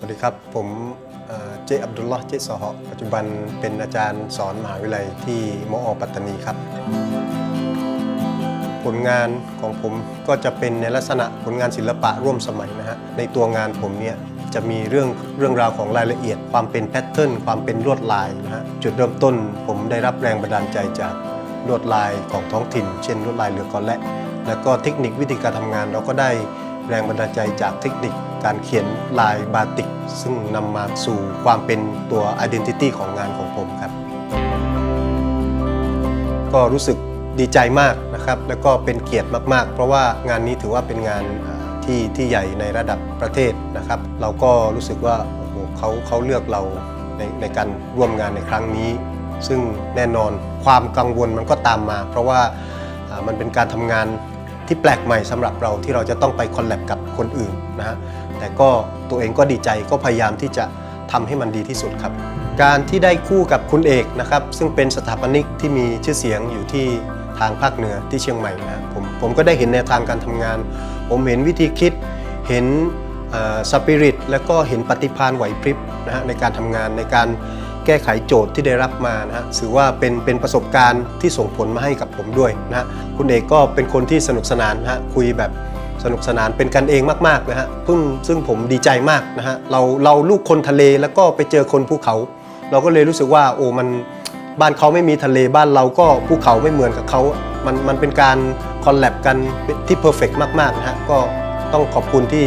สวัสดีครับ ผมเอ่อเจอับดุลลอฮ์เจสอฮะปัจจุบันเป็นอาจารย์สอนมหาวิทยาลัยที่มอปัตตานีครับ ผลงานของผมก็จะเป็นในลักษณะผลงานศิลปะร่วมสมัยนะฮะในตัวงานผมเนี่ยจะมีเรื่องเรื่องราวของรายละเอียด ความเป็นแพทเทิร์นความเป็นลวดลายนะฮะจุดเริ่มต้นผมได้รับแรงบันดาลใจจากลวดลายของท้องถิ่น เช่นลวดลายเรือกอและ แล้วก็เทคนิควิธีการทำงานเราก็ได้แรงบันดาลใจจากเทคนิค การเขียนลายบาติก ซึ่งนำมาสู่ความเป็นตัว identity ของงานของผมครับ ก็รู้สึกดีใจมากนะครับ แล้วก็เป็นเกียรติมาก ๆ เพราะว่างานนี้ถือว่าเป็นงานที่ที่ใหญ่ในระดับประเทศนะครับ เราก็รู้สึกว่าโอ้โหเขาเขาเลือกเราในในการร่วมงานในครั้งนี้ ซึ่งแน่นอนความกังวลมันก็ตามมา เพราะว่าอ่ามันเป็นการทำงานที่แปลกใหม่สำหรับเราที่เราจะต้องไปคอลแลบกับคนอื่นนะฮะ แต่ก็ตัวเองก็ดีใจก็พยายามที่จะทำให้มันดีที่สุดครับ การที่ได้คู่กับคุณเอกนะครับ ซึ่งเป็นสถาปนิกที่มีชื่อเสียงอยู่ที่ทางภาคเหนือที่เชียงใหม่นะผมผมก็ได้เห็นแนวทางการทำงาน ผมเห็นวิธีคิดเห็นสปิริตและก็เห็นปฏิภาณไหวพริบนะฮะในการทำงานในการแก้ไขโจทย์ที่ได้รับมานะฮะถือว่าเป็นเป็นประสบการณ์ที่ส่งผลมาให้กับผมด้วยนะฮะคุณเอกก็เป็นคนที่สนุกสนานนะฮะคุยแบบ สนุกสนานเป็นกันเองมากๆนะฮะเพิ่งซึ่งผมดีใจมากนะฮะเราเราลูกคนทะเลแล้วก็ไปเจอคนภูเขา เราก็เลยรู้สึกว่าโอ้มันบ้านเขาไม่มีทะเลบ้านเราก็ภูเขาไม่เหมือนกับเขามันมันเป็นการคอลแลบกันที่เพอร์เฟกมากๆนะฮะก็ต้องขอบคุณที่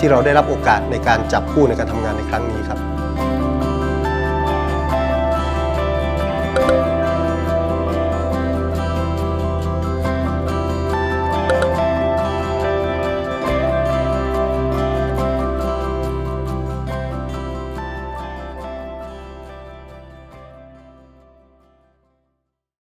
ที่เราได้รับโอกาสในการจับคู่ในการทำงานในครั้งนี้ครับ